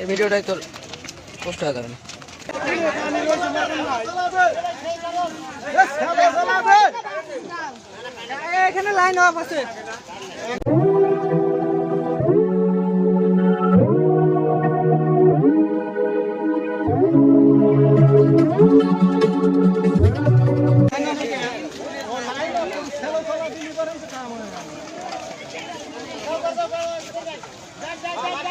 এই ভিডিওটাই তোর পোস্ট হয়ে এখানে লাইন অফ আছে।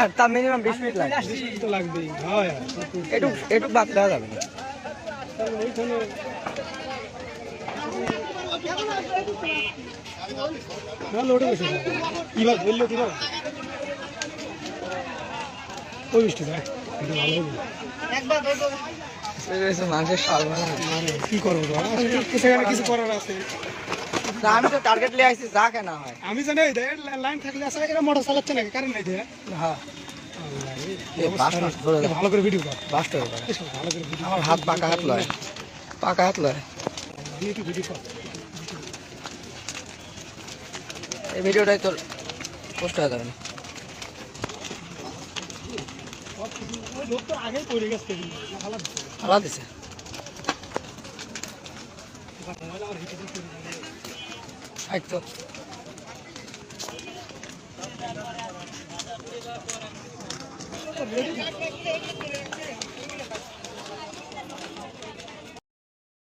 আর তা মিনিমাম বিশ মিনিট লাগে তো লাগবেই। হয় একটু একটু বাদ দেওয়া যাবে না। লোডে গেছে কিবার বলল কিবার ওই বৃষ্টি ভাই ভালো হবে। মানুষের কি করব সেখানে কিছু করার আছে। আমি তো টার্গেট লিয়ে আসছি যা কেনা হয়। আমি জানি লাইন থাকলে আসলে এরা মোটর চালাচ্ছে নাকি? কারেন্ট নাই দেয় হ্যাঁ। ভালো করে ভিডিও কর। ভালো করে আমার হাত পাকা হাত লয়। পাকা হাত লয়। ভিডিও ভিডিও কর। এই ভিডিওটাই তোর পোস্ট হয়ে যাবে। ওই লোক তো আগেই পড়ে গেছে। ফালা দিছে। তো